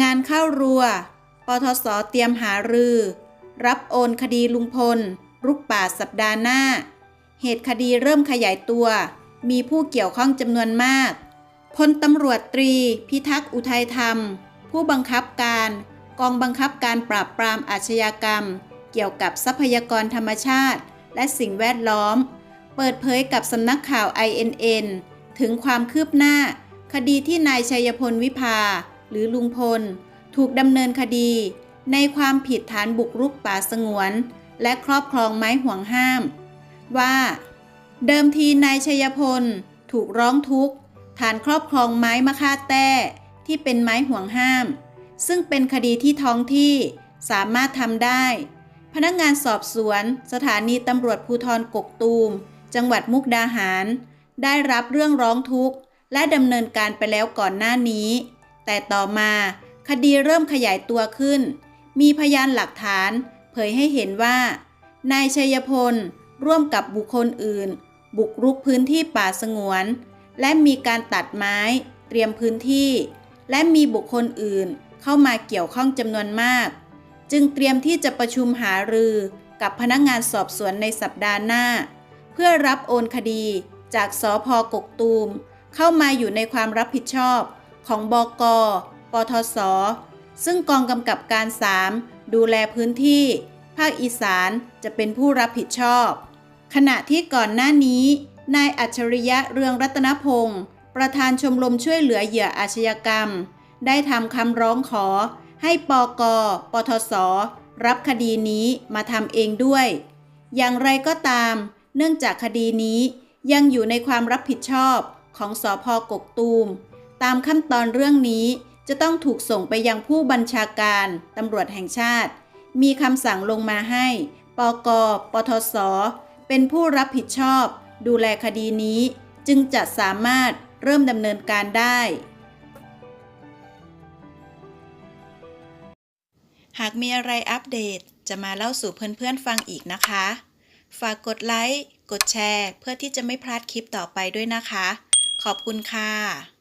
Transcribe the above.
งานเข้ารัว ปทศเตรียมหารือ รับโอนคดีลุงพล รุกป่าสัปดาห์หน้า เหตุคดีเริ่มขยายตัว มีผู้เกี่ยวข้องจำนวนมากพลตำรวจตรี พิทักษ์อุทัยธรรม ผู้บังคับการ กองบังคับการปราบปรามอาชญากรรม เกี่ยวกับทรัพยากรธรรมชาติ และสิ่งแวดล้อม เปิดเผยกับสำนักข่าว INN ถึงความคืบหน้า คดีที่นายชัยพลวิภา หรือลุงพล ถูกดำเนินคดี ในความผิดฐานบุกรุกป่าสงวน และครอบครองไม้ห่วงห้าม ว่า เดิมทีนายชัยพล ถูกร้องทุกข์ ฐานครอบครองไม้มะค่าแต้ที่เป็นไม้ห่วงห้าม ซึ่งเป็นคดีที่ท้องที่สามารถทำได้ พนักงานสอบสวน สถานีตำรวจภูธรกกตูม จังหวัดมุกดาหาร ได้รับเรื่องร้องทุกข์ และดำเนินการไปแล้วก่อนหน้านี้ แต่ต่อมาคดีเริ่มขยายตัวขึ้น มีพยานหลักฐาน เผยให้เห็นว่า นายชัยพล ร่วมกับบุคคลอื่น บุกรุกพื้นที่ป่าสงวน และมีการตัดไม้ เตรียมพื้นที่ และมีบุคคลอื่นเข้ามาเกี่ยวข้องจำนวนมาก จึงเตรียมที่จะประชุมหารือกับพนักงานสอบสวนในสัปดาห์หน้า เพื่อรับโอนคดีจากสพกกตูม เข้ามาอยู่ในความรับผิดชอบ ของบก ปทศ ซึ่งกองกำกับการ 3 ดูแลพื้นที่ ภาคอีสานจะเป็นผู้รับผิดชอบ ขณะที่ก่อนหน้านี้ นายอัจฉริยะเรืองรัตนพงศ์ประธานชมรมช่วยเหลือเหยื่ออาชญากรรม ได้ทำคำร้องขอ ให้ปก ปทศ รับคดีนี้มาทำเองด้วย อย่างไรก็ตาม เนื่องจากคดีนี้ยังอยู่ในความรับผิดชอบของสอพกกตูม ตามขั้นตอนเรื่องนี้จะต้องถูกส่งไปยังผู้บัญชาการตำรวจแห่งชาติ มีคำสั่งลงมาให้ ปก ปทศ เป็นผู้รับผิดชอบ ดูแลคดีนี้ จึงจะสามารถเริ่มดำเนินการได้ หากมีอะไรอัปเดตจะมาเล่าสู่เพื่อนๆฟังอีกนะคะ ฝากกดไลค์ กดแชร์ เพื่อที่จะไม่พลาดคลิปต่อไปด้วยนะคะ ขอบคุณค่ะ